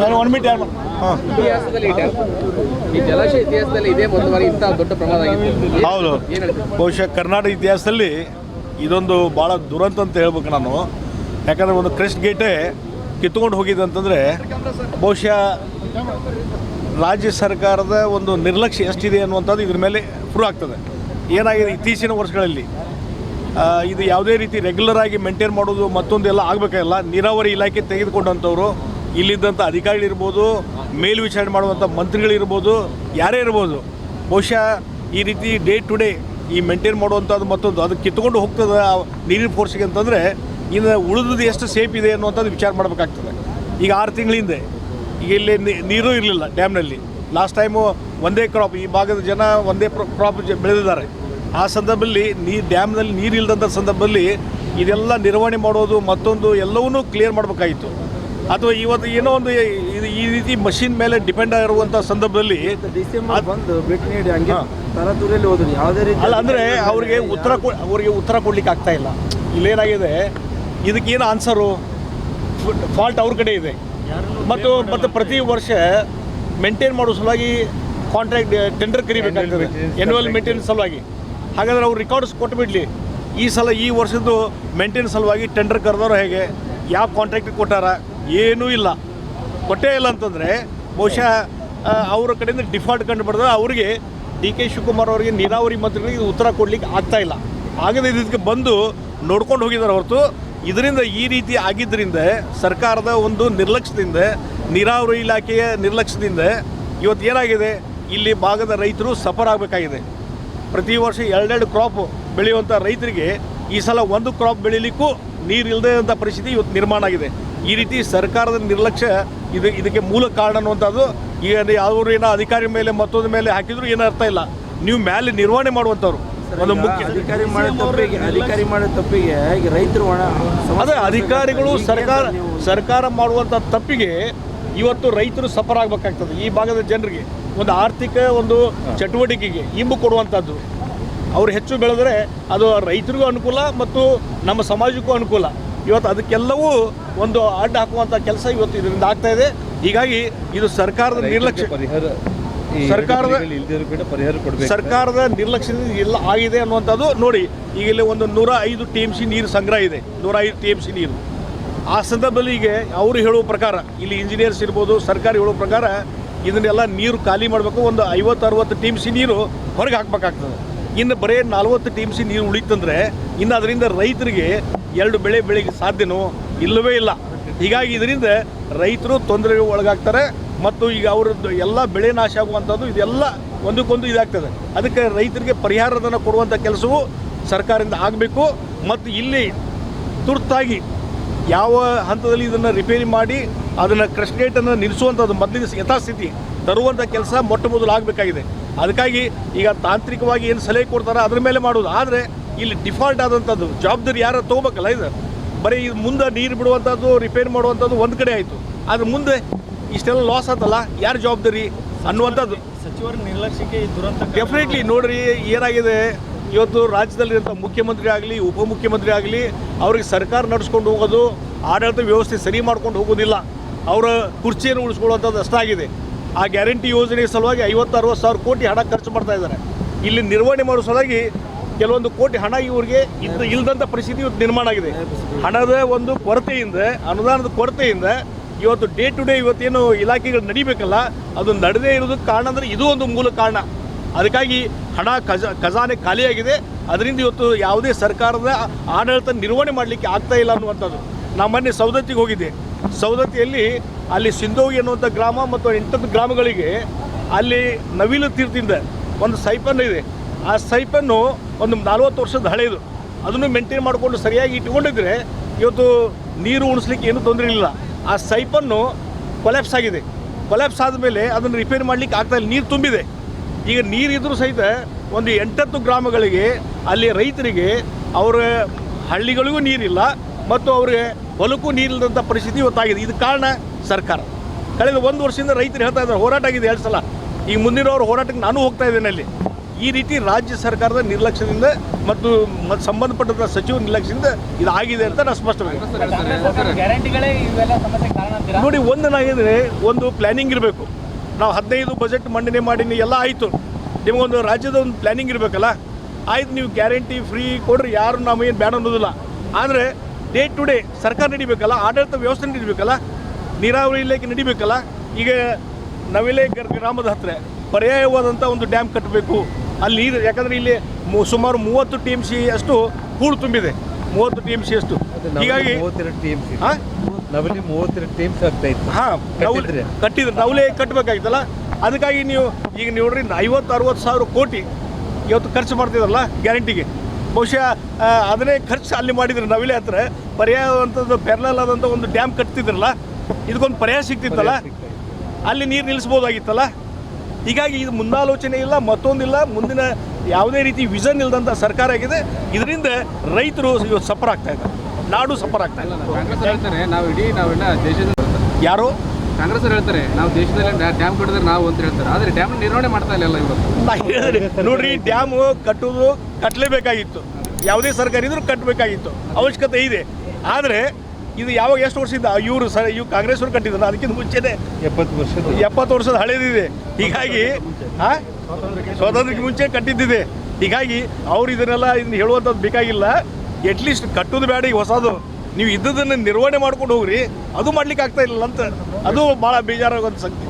ನಾನು one minute ಯಾರು? ಹಾಂ. ಇತಿಹಾಸದಲ್ಲಿ ಈ ಜಲಾಶಯ ಇತಿಹಾಸದಲ್ಲಿ ಇದೇ ಮೊದಲು ಬಾರಿ ಇಂಥ ದೊಡ್ಡ ಪ್ರಮಾದ ಆಗಿತ್ತು. ಹೌದು. ಬಹುಶಃ ಕರ್ನಾಟಕ ಇತಿಹಾಸದಲ್ಲಿ ಇದೊಂದು ಭಾಳ ದುರಂತ ಅಂತ ಹೇಳ್ಬೇಕು ನಾನು. ಯಾಕಂದ್ರೆ ಒಂದು ಕ್ರೆಸ್ಟ್ ಗೇಟೇ ಕಿತ್ಕೊಂಡು ಹೋಗಿದೆ ಅಂತಂದರೆ ಬಹುಶಃ ರಾಜ್ಯ ಸರ್ಕಾರದ ಒಂದು ನಿರ್ಲಕ್ಷ್ಯ ಎಷ್ಟಿದೆ ಅನ್ನುವಂಥದ್ದು ಇದ್ರ ಮೇಲೆ ಪ್ರೂವ್ ಆಗ್ತದೆ. ಏನಾಗಿದೆ ಇತ್ತೀಚಿನ ವರ್ಷಗಳಲ್ಲಿ? ಇದು ಯಾವುದೇ ರೀತಿ ರೆಗ್ಯುಲರ್ ಆಗಿ ಮೇಂಟೈನ್ ಮಾಡೋದು ಮತ್ತೊಂದೆಲ್ಲ ಆಗಬೇಕಲ್ಲ ನೀರಾವರಿ ಇಲಾಖೆ ತೆಗೆದುಕೊಂಡಂಥವ್ರು ಇಲ್ಲಿದ್ದಂಥ ಅಧಿಕಾರಿಗಳಿರ್ಬೋದು ಮೇಲ್ವಿಚಾರಣೆ ಮಾಡುವಂಥ ಮಂತ್ರಿಗಳಿರ್ಬೋದು, ಯಾರೇ ಇರ್ಬೋದು, ಬಹುಶಃ ಈ ರೀತಿ ಡೇ ಟು ಡೇ ಈ ಮೇಂಟೈನ್ ಮಾಡುವಂಥದ್ದು ಮತ್ತೊಂದು ಅದು ಕಿತ್ಕೊಂಡು ಹೋಗ್ತದೆ ಆ ನೀರಿನ ಫೋರ್ಸಿಗೆ ಅಂತಂದರೆ ಇನ್ನು ಉಳಿದದ್ದು ಎಷ್ಟು ಸೇಫ್ ಇದೆ ಅನ್ನುವಂಥದ್ದು ವಿಚಾರ ಮಾಡಬೇಕಾಗ್ತದೆ. ಈಗ ಆರು ತಿಂಗಳ ಹಿಂದೆ, ಈಗ ಇಲ್ಲಿ ನೀರು ಇರಲಿಲ್ಲ ಡ್ಯಾಮ್ನಲ್ಲಿ ಲಾಸ್ಟ್ ಟೈಮು ಒಂದೇ ಕ್ರಾಪ್ ಈ ಭಾಗದ ಜನ ಒಂದೇ ಕ್ರಾಪ್ ಬೆಳೆದಿದ್ದಾರೆ. ಆ ಸಂದರ್ಭದಲ್ಲಿ ನೀ ಡ್ಯಾಮ್ನಲ್ಲಿ ನೀರು ಇಲ್ಲದಂಥ ಸಂದರ್ಭದಲ್ಲಿ ಇದೆಲ್ಲ ನಿರ್ವಹಣೆ ಮಾಡೋದು ಮತ್ತೊಂದು ಎಲ್ಲವನ್ನೂ ಕ್ಲಿಯರ್ ಮಾಡಬೇಕಾಗಿತ್ತು. ಅಥವಾ ಇವತ್ತು ಏನೋ ಒಂದು ಇದು ಈ ರೀತಿ ಮಷಿನ್ ಮೇಲೆ ಡಿಪೆಂಡ್ ಆಗಿರುವಂಥ ಸಂದರ್ಭದಲ್ಲಿ ಬಂದು ಭೇಟಿ ನೀಡಿ ಹಂಗೆ. ತರತುರಿಯಲ್ಲಿ ಹೋದ್ರು. ಯಾವುದೇ ರೀತಿ ಅಲ್ಲ ಅಂದರೆ ಅವ್ರಿಗೆ ಉತ್ತರ ಕೊ ಅವರಿಗೆ ಉತ್ತರ ಕೊಡ್ಲಿಕ್ಕೆ ಆಗ್ತಾ ಇಲ್ಲ. ಇಲ್ಲೇನಾಗಿದೆ? ಇದಕ್ಕೇನು ಆನ್ಸರು ಫಾಲ್ಟ್ ಅವ್ರ ಕಡೆ ಇದೆ. ಮತ್ತು ಮತ್ತು ಪ್ರತಿ ವರ್ಷ ಮೇಂಟೈನ್ ಮಾಡೋ ಸಲುವಾಗಿ ಕಾಂಟ್ರಾಕ್ಟ್ ಟೆಂಡರ್ ಕರಿಬೇಕಾಗ್ತದೆ. ಎನ್ಯುವಲ್ ಮೇಂಟೆನೆನ್ಸ್ ಸಲುವಾಗಿ. ಹಾಗಾದ್ರೆ ಅವ್ರು ರೆಕಾರ್ಡ್ಸ್ ಕೊಟ್ಬಿಡ್ಲಿ. ಈ ಸಲ ಈ ವರ್ಷದ್ದು ಮೇಂಟೆನೆನ್ಸ್ ಸಲುವಾಗಿ ಟೆಂಡರ್ ಕರೆದವರು ಹೇಗೆ? ಯಾವ ಕಾಂಟ್ರಾಕ್ಟ್ ಕೊಟ್ಟಾರ? ಏನೂ ಇಲ್ಲ. ಕೊಟ್ಟೇ ಇಲ್ಲ ಅಂತಂದರೆ ಬಹುಶಃ ಅವರ ಕಡೆಯಿಂದ ಡಿಫಾಲ್ಟ್ ಕಂಡು ಅವ್ರಿಗೆ ಅವರಿಗೆ ಡಿ ಕೆ ಶಿವಕುಮಾರ್ ಅವರಿಗೆ ನೀರಾವರಿ ಮಂತ್ರಿಗಳಿಗೆ ಉತ್ತರ ಕೊಡಲಿಕ್ಕೆ ಆಗ್ತಾ ಇಲ್ಲ. ಆಗದೆ ಇದಕ್ಕೆ ಬಂದು ನೋಡ್ಕೊಂಡು ಹೋಗಿದ್ದಾರೆ ಹೊರತು. ಇದರಿಂದ ಈ ರೀತಿ ಆಗಿದ್ದರಿಂದ ಸರ್ಕಾರದ ಒಂದು ನಿರ್ಲಕ್ಷ್ಯದಿಂದ, ನೀರಾವರಿ ಇಲಾಖೆಯ ನಿರ್ಲಕ್ಷ್ಯದಿಂದ ಇವತ್ತು ಏನಾಗಿದೆ? ಇಲ್ಲಿ ಭಾಗದ ರೈತರು ಸಫರ್ ಆಗಬೇಕಾಗಿದೆ. ಪ್ರತಿ ವರ್ಷ ಎರಡೆರಡು ಕ್ರಾಪ್ ಬೆಳೆಯುವಂಥ ರೈತರಿಗೆ ಈ ಸಲ ಒಂದು ಕ್ರಾಪ್ ಬೆಳೀಲಿಕ್ಕೂ ನೀರು ಇಲ್ಲದೇ ಅಂತ ಪರಿಸ್ಥಿತಿ ಇವತ್ತು ನಿರ್ಮಾಣ ಆಗಿದೆ. ಈ ರೀತಿ ಸರ್ಕಾರದ ನಿರ್ಲಕ್ಷ್ಯ ಇದು ಇದಕ್ಕೆ ಮೂಲ ಕಾರಣ ಅನ್ನುವಂಥದ್ದು. ಈಗ ಯಾವ್ದು ಏನೋ ಅಧಿಕಾರಿ ಮೇಲೆ ಮತ್ತೊಂದು ಮೇಲೆ ಹಾಕಿದ್ರು ಏನೂ ಅರ್ಥ ಇಲ್ಲ. ನೀವು ಮೇಲೆ ನಿರ್ವಹಣೆ ಮಾಡುವಂಥವ್ರು. ಒಂದು ಮುಖ್ಯ ಅಧಿಕಾರಿ ಮಾಡೋ ತಪ್ಪಿಗೆ ಅಧಿಕಾರಿ ಮಾಡಿದ ತಪ್ಪಿಗೆ ಈಗ ರೈತರು ಅದೇ ಅಧಿಕಾರಿಗಳು ಸರ್ಕಾರ ಸರ್ಕಾರ ಮಾಡುವಂಥ ತಪ್ಪಿಗೆ ಇವತ್ತು ರೈತರು ಸಫರ್ ಆಗಬೇಕಾಗ್ತದೆ. ಈ ಭಾಗದ ಜನರಿಗೆ ಒಂದು ಆರ್ಥಿಕ ಒಂದು ಚಟುವಟಿಕೆಗೆ ಇಂಬು ಕೊಡುವಂಥದ್ದು. ಅವ್ರು ಹೆಚ್ಚು ಬೆಳೆದರೆ ಅದು ರೈತರಿಗೂ ಅನುಕೂಲ ಮತ್ತು ನಮ್ಮ ಸಮಾಜಕ್ಕೂ ಅನುಕೂಲ. ಇವತ್ತು ಅದಕ್ಕೆಲ್ಲವೂ ಒಂದು ಅಡ್ಡ ಹಾಕುವಂಥ ಕೆಲಸ ಇವತ್ತು ಇದರಿಂದ ಆಗ್ತಾ ಇದೆ. ಹೀಗಾಗಿ ಇದು ಸರ್ಕಾರದ ನಿರ್ಲಕ್ಷ್ಯ ಪರಿಹಾರ ಸರ್ಕಾರದ- ಪರಿಹಾರ ಸರ್ಕಾರದ ನಿರ್ಲಕ್ಷ್ಯದಿಂದ ಇಲ್ಲ ಆಗಿದೆ ಅನ್ನುವಂಥದ್ದು ನೋಡಿ ಈಗ ಇಲ್ಲಿ ಒಂದು ನೂರ ಐದು ಟಿ ಎಂ ಸಿ ನೀರು ಸಂಗ್ರಹ ಇದೆ. ನೂರ ಐದು ಟಿ ಎಂ ಸಿ ನೀರು. ಆ ಸಂದರ್ಭದಲ್ಲಿ ಈಗ ಅವರು ಹೇಳುವ ಪ್ರಕಾರ ಇಲ್ಲಿ ಇಂಜಿನಿಯರ್ಸ್ ಇರ್ಬೋದು ಸರ್ಕಾರ ಹೇಳುವ ಪ್ರಕಾರ ಇದನ್ನೆಲ್ಲ ನೀರು ಖಾಲಿ ಮಾಡಬೇಕು. ಒಂದು ಐವತ್ತು ಅರವತ್ತು ಟಿ ಎಂ ಸಿ ನೀರು ಹೊರಗೆ ಹಾಕಬೇಕಾಗ್ತದೆ. ಇನ್ನು ಬರೀ ನಲ್ವತ್ತು ಟಿ ಎಂ ಸಿ ನೀರು ಉಳಿತಂದ್ರೆ ಇನ್ನು ಅದರಿಂದ ರೈತರಿಗೆ ಎರಡು ಬೆಳೆ ಬೆಳೆಗೆ ಸಾಧ್ಯನೋ ಇಲ್ಲವೇ ಇಲ್ಲ. ಹೀಗಾಗಿ ಇದರಿಂದ ರೈತರು ತೊಂದರೆಗೆ ಒಳಗಾಗ್ತಾರೆ ಮತ್ತು ಈಗ ಅವರದ್ದು ಎಲ್ಲ ಬೆಳೆ ನಾಶ ಆಗುವಂಥದ್ದು ಇದೆಲ್ಲ ಒಂದಕ್ಕೊಂದು ಇದಾಗ್ತದೆ. ಅದಕ್ಕೆ ರೈತರಿಗೆ ಪರಿಹಾರದನ್ನು ಕೊಡುವಂಥ ಕೆಲಸವು ಸರ್ಕಾರದಿಂದ ಆಗಬೇಕು ಮತ್ತು ಇಲ್ಲಿ ತುರ್ತಾಗಿ ಯಾವ ಹಂತದಲ್ಲಿ ಇದನ್ನು ರಿಪೇರಿ ಮಾಡಿ ಅದನ್ನು ಕ್ರಶ್ ಗೇಟನ್ನು ನಿಲ್ಲಿಸುವಂಥದ್ದು ಮೊದಲಿನ ಯಥಾಸ್ಥಿತಿ ತರುವಂಥ ಕೆಲಸ ಮೊಟ್ಟ ಮೊದಲು ಆಗಬೇಕಾಗಿದೆ. ಅದಕ್ಕಾಗಿ ಈಗ ತಾಂತ್ರಿಕವಾಗಿ ಏನು ಸಲಹೆ ಕೊಡ್ತಾರೋ ಅದ್ರ ಮೇಲೆ ಮಾಡೋದು. ಆದರೆ ಇಲ್ಲಿ ಡಿಫಾಲ್ಟ್ ಆದಂಥದ್ದು ಜವಾಬ್ದಾರಿ ಯಾರು ತೊಗೋಬೇಕಲ್ಲ ಇದು? ಬರೀ ಇದು ಮುಂದೆ ನೀರು ಬಿಡುವಂಥದ್ದು ರಿಪೇರ್ ಮಾಡುವಂಥದ್ದು ಒಂದು ಕಡೆ ಆಯಿತು. ಆದ್ರೆ ಮುಂದೆ ಇಷ್ಟೆಲ್ಲ ಲಾಸ್ ಆತಲ್ಲ ಯಾರು ಜವಾಬ್ದಾರಿ ಅನ್ನುವಂಥದ್ದು. ಸಚಿವರ ನಿರ್ಲಕ್ಷ್ಯಕ್ಕೆ ದುರಂತ ಡೆಫಿನೆಟ್ಲಿ ನೋಡ್ರಿ ಏನಾಗಿದೆ? ಇವತ್ತು ರಾಜ್ಯದಲ್ಲಿರುವಂಥ ಮುಖ್ಯಮಂತ್ರಿ ಆಗಲಿ ಉಪಮುಖ್ಯಮಂತ್ರಿ ಆಗಲಿ ಅವ್ರಿಗೆ ಸರ್ಕಾರ ನಡೆಸ್ಕೊಂಡು ಹೋಗೋದು ಆಡಳಿತ ವ್ಯವಸ್ಥೆ ಸರಿ ಮಾಡ್ಕೊಂಡು ಹೋಗೋದಿಲ್ಲ. ಅವರ ಕುರ್ಚಿಯನ್ನು ಉಳಿಸ್ಕೊಳ್ಳುವಂಥದ್ದು ಅಷ್ಟಾಗಿದೆ ಆ ಗ್ಯಾರಂಟಿ ಯೋಜನೆ ಸಲುವಾಗಿ ಐವತ್ತು ಅರವತ್ತು ಸಾವಿರ ಕೋಟಿ ಹಣ ಖರ್ಚು ಮಾಡ್ತಾ ಇದ್ದಾರೆ. ಇಲ್ಲಿ ನಿರ್ವಹಣೆ ಮಾಡೋ ಸಲುವಾಗಿ ಕೆಲವೊಂದು ಕೋಟಿ ಹಣ ಇವರಿಗೆ ಇದ್ದು ಇಲ್ದಂಥ ಪರಿಸ್ಥಿತಿ ಇವತ್ತು ನಿರ್ಮಾಣ ಆಗಿದೆ. ಹಣದ ಒಂದು ಕೊರತೆಯಿಂದ, ಅನುದಾನದ ಕೊರತೆಯಿಂದ ಇವತ್ತು ಡೇ ಟು ಡೇ ಇವತ್ತೇನು ಇಲಾಖೆಗಳು ನಡಿಬೇಕಲ್ಲ, ಅದು ನಡೆದೇ ಇರೋದಕ್ಕೆ ಕಾರಣ ಅಂದರೆ ಇದು ಒಂದು ಮೂಲ ಕಾರಣ. ಅದಕ್ಕಾಗಿ ಹಣ ಖಜ, ಖಜಾನೆ ಖಾಲಿಯಾಗಿದೆ. ಅದರಿಂದ ಇವತ್ತು ಯಾವುದೇ ಸರ್ಕಾರದ ಆಡಳಿತ ನಿರ್ವಹಣೆ ಮಾಡಲಿಕ್ಕೆ ಆಗ್ತಾ ಇಲ್ಲ ಅನ್ನುವಂಥದ್ದು. ನಾನು ಮೊನ್ನೆ ಸೌದತ್ತಿಗೆ ಹೋಗಿದ್ದೆ. ಸೌದತ್ತಿಯಲ್ಲಿ ಅಲ್ಲಿ ಸಿಂಧೋಗಿ ಅನ್ನುವಂಥ ಗ್ರಾಮ ಮತ್ತು ಇಂಥದ್ದು ಗ್ರಾಮಗಳಿಗೆ ಅಲ್ಲಿ ನವಿಲು ತೀರ್ಥಿಂದ ಒಂದು ಸೈಪನ್ ಇದೆ. ಆ ಸೈಪನ್ನು ಒಂದು ನಲ್ವತ್ತು ವರ್ಷದ ಹಳೆಯದು. ಅದನ್ನು ಮೇಂಟೈನ್ ಮಾಡಿಕೊಂಡು ಸರಿಯಾಗಿ ಇಟ್ಕೊಂಡಿದ್ರೆ ಇವತ್ತು ನೀರು ಉಣಿಸ್ಲಿಕ್ಕೆ ಏನೂ ತೊಂದರೆ ಇಲ್ಲ. ಆ ಸೈಪನ್ನು ಕೊಲ್ಯಾಪ್ಸ್ ಆಗಿದೆ. ಕೊಲ್ಯಾಪ್ಸ್ ಆದಮೇಲೆ ಅದನ್ನು ರಿಪೇರಿ ಮಾಡಲಿಕ್ಕೆ ಆಗ್ತಾ ನೀರು ತುಂಬಿದೆ. ಈಗ ನೀರಿದ್ರೂ ಸಹಿತ ಒಂದು ಎಂಟತ್ತು ಗ್ರಾಮಗಳಿಗೆ ಅಲ್ಲಿ ರೈತರಿಗೆ ಅವರ ಹಳ್ಳಿಗಳಿಗೂ ನೀರಿಲ್ಲ ಮತ್ತು ಅವರಿಗೆ ಹೊಲಕ್ಕೂ ನೀರಿಲ್ಲದಂಥ ಪರಿಸ್ಥಿತಿ ಇವತ್ತಾಗಿದೆ. ಇದು ಕಾರಣ ಸರ್ಕಾರ. ಕಳೆದ ಒಂದು ವರ್ಷದಿಂದ ರೈತರು ಹೇಳ್ತಾ ಇದ್ದಾರೆ, ಹೋರಾಟ ಆಗಿದೆ ಎರಡು ಸಲ. ಈಗ ಮುಂದಿನವ್ರ ಹೋರಾಟಕ್ಕೆ ನಾನು ಹೋಗ್ತಾ ಇದ್ದೇನೆ ಅಲ್ಲಿ. ಈ ರೀತಿ ರಾಜ್ಯ ಸರ್ಕಾರದ ನಿರ್ಲಕ್ಷ್ಯದಿಂದ ಮತ್ತು ಮತ್ತು ಸಂಬಂಧಪಟ್ಟ ಸಚಿವ ನಿರ್ಲಕ್ಷ್ಯದಿಂದ ಇದಾಗಿದೆ ಅಂತ ನಾನು ಸ್ಪಷ್ಟವಾಗಿ ನೋಡಿ, ಒಂದು ನಾಗಿದ್ರೆ ಒಂದು ಪ್ಲ್ಯಾನಿಂಗ್ ಇರಬೇಕು. ನಾವು ಹದಿನೈದು ಬಜೆಟ್ ಮಂಡನೆ ಮಾಡೀನಿ, ಎಲ್ಲ ಆಯಿತು. ನಿಮಗೊಂದು ರಾಜ್ಯದ ಒಂದು ಪ್ಲ್ಯಾನಿಂಗ್ ಇರಬೇಕಲ್ಲ? ಆಯ್ತು, ನೀವು ಗ್ಯಾರಂಟಿ ಫ್ರೀ ಕೊಡ್ರಿ, ಯಾರು ನಮಗೇನು ಬೇಡ ಅನ್ನೋದಿಲ್ಲ. ಆದರೆ ಡೇ ಟು ಡೇ ಸರ್ಕಾರ ನಡಿಬೇಕಲ್ಲ, ಆಡಳಿತ ವ್ಯವಸ್ಥೆ ನಡಿಬೇಕಲ್ಲ, ನೀರಾವರಿ ಇಲಾಖೆ ನಡಿಬೇಕಲ್ಲ, ಈಗ ನವಿಲೆ ಗರ್- ಗ್ರಾಮದ ಹತ್ತಿರ ಪರ್ಯಾಯವಾದಂಥ ಒಂದು ಡ್ಯಾಮ್ ಕಟ್ಟಬೇಕು ಅಲ್ಲಿ ನೀರು ಯಾಕಂದರೆ ಇಲ್ಲಿ ಸುಮಾರು ಮೂವತ್ತು ಟಿ ಎಂ ಸಿ ಅಷ್ಟು ಹೂಳು ತುಂಬಿದೆ. ಮೂವತ್ತು ಟಿ ಎಂ ಸಿ ಅಷ್ಟು. ಹೀಗಾಗಿ ಮೂವತ್ತೆರಡು ಸಿ. ಹಾಂ ನವಲಿ ಮೂವತ್ತೆರಡು ಟೀಮ್ಸ್ ಆಗ್ತಾ ಇತ್ತು. ಹಾಂ ಕಟ್ಟಿದ್ರೆ? ಕಟ್ಟಿದ್ರೆ. ನವಲೆ ಕಟ್ಟಬೇಕಾಗಿತ್ತಲ್ಲ ಅದಕ್ಕಾಗಿ ನೀವು ಈಗ ನೋಡ್ರಿ ಐವತ್ತು ಅರವತ್ತು ಸಾವಿರ ಕೋಟಿ ಇವತ್ತು ಖರ್ಚು ಮಾಡ್ತಿದ್ರಲ್ಲ ಗ್ಯಾರಂಟಿಗೆ. ಬಹುಶಃ ಅದನ್ನೇ ಖರ್ಚು ಅಲ್ಲಿ ಮಾಡಿದ್ರೆ ನವಿಲೆ ಹತ್ರ ಪರ್ಯಾಯವಂಥದ್ದು ಪೆರ್ಲಲ್ ಆದಂಥ ಒಂದು ಡ್ಯಾಮ್ ಕಟ್ತಿದ್ರಲ್ಲ ಇದಕ್ಕೊಂದು ಪರ್ಯಾಯ ಸಿಗ್ತಿತ್ತಲ್ಲ? ಅಲ್ಲಿ ನೀರು ನಿಲ್ಲಿಸ್ಬೋದಾಗಿತ್ತಲ್ಲ ಹೀಗಾಗಿ ಇದು ಮುಂದಾಲೋಚನೆ ಇಲ್ಲ ಮತ್ತೊಂದಿಲ್ಲ. ಮುಂದಿನ ಯಾವುದೇ ರೀತಿ ವಿಷನ್ ಇಲ್ಲದಂಥ ಸರ್ಕಾರ ಆಗಿದೆ. ಇದರಿಂದ ರೈತರು ಇವತ್ತು ಸಫರ್ ಆಗ್ತಾ ಇದ್ದಾರೆ. ನಾಡು ಸಫರ್ ಆಗ್ತಾ ಇಲ್ಲ ಕಾಂಗ್ರೆಸ್ ಹೇಳ್ತಾರೆ ನಾವು ಇಡೀ ನಾವೆಲ್ಲ ದೇಶದ ಯಾರು? ಕಾಂಗ್ರೆಸ್ ಹೇಳ್ತಾರೆ ನಾವು ದೇಶದಲ್ಲಿ ಡ್ಯಾಮ್ ಕಟ್ಟಿದ್ರೆ ನಾವು ಅಂತ ಹೇಳ್ತಾರೆ. ಆದರೆ ಡ್ಯಾಮ್ ನಿರ್ವಹಣೆ ಮಾಡ್ತಾ ಇಲ್ಲ ಇವತ್ತು ನೋಡ್ರಿ ಡ್ಯಾಮು ಕಟ್ಟುವುದು ಕಟ್ಟಲೇಬೇಕಾಗಿತ್ತು ಯಾವುದೇ ಸರ್ಕಾರ ಇದ್ರೂ ಕಟ್ಟಬೇಕಾಗಿತ್ತು. ಅವಶ್ಯಕತೆ ಇದೆ. ಆದರೆ ಇದು ಯಾವಾಗ ಎಷ್ಟು ವರ್ಷದಿಂದ ಇವರು ಸರ್ ಇವು ಕಾಂಗ್ರೆಸ್ ಅವರು ಕಟ್ಟಿದ್ರು ಅದಕ್ಕಿಂತ ಮುಂಚೆನೆ ಎಪ್ಪತ್ತು ವರ್ಷದ ಎಪ್ಪತ್ತು ವರ್ಷದ ಹಳೇದಿದೆ. ಹೀಗಾಗಿ ಹಾ ಸ್ವಾತಂತ್ರ್ಯಕ್ಕೆ ಮುಂಚೆ ಕಟ್ಟಿದ್ದಿದೆ. ಹೀಗಾಗಿ ಅವ್ರು ಇದನ್ನೆಲ್ಲ ಇದನ್ನ ಹೇಳುವಂಥದ್ದು ಬೇಕಾಗಿಲ್ಲ. ಎಟ್ಲೀಸ್ಟ್ ಕಟ್ಟೋದು ಬೇಡ ಈಗ ಹೊಸದು. ನೀವು ಇದ್ದದನ್ನು ನಿರ್ವಹಣೆ ಮಾಡ್ಕೊಂಡು ಹೋಗ್ರಿ. ಅದು ಮಾಡ್ಲಿಕ್ಕೆ ಆಗ್ತಾ ಇಲ್ಲ ಅಂತ. ಅದು ಭಾಳ ಬೇಜಾರಾಗುವಂಥ ಸಂಗತಿ.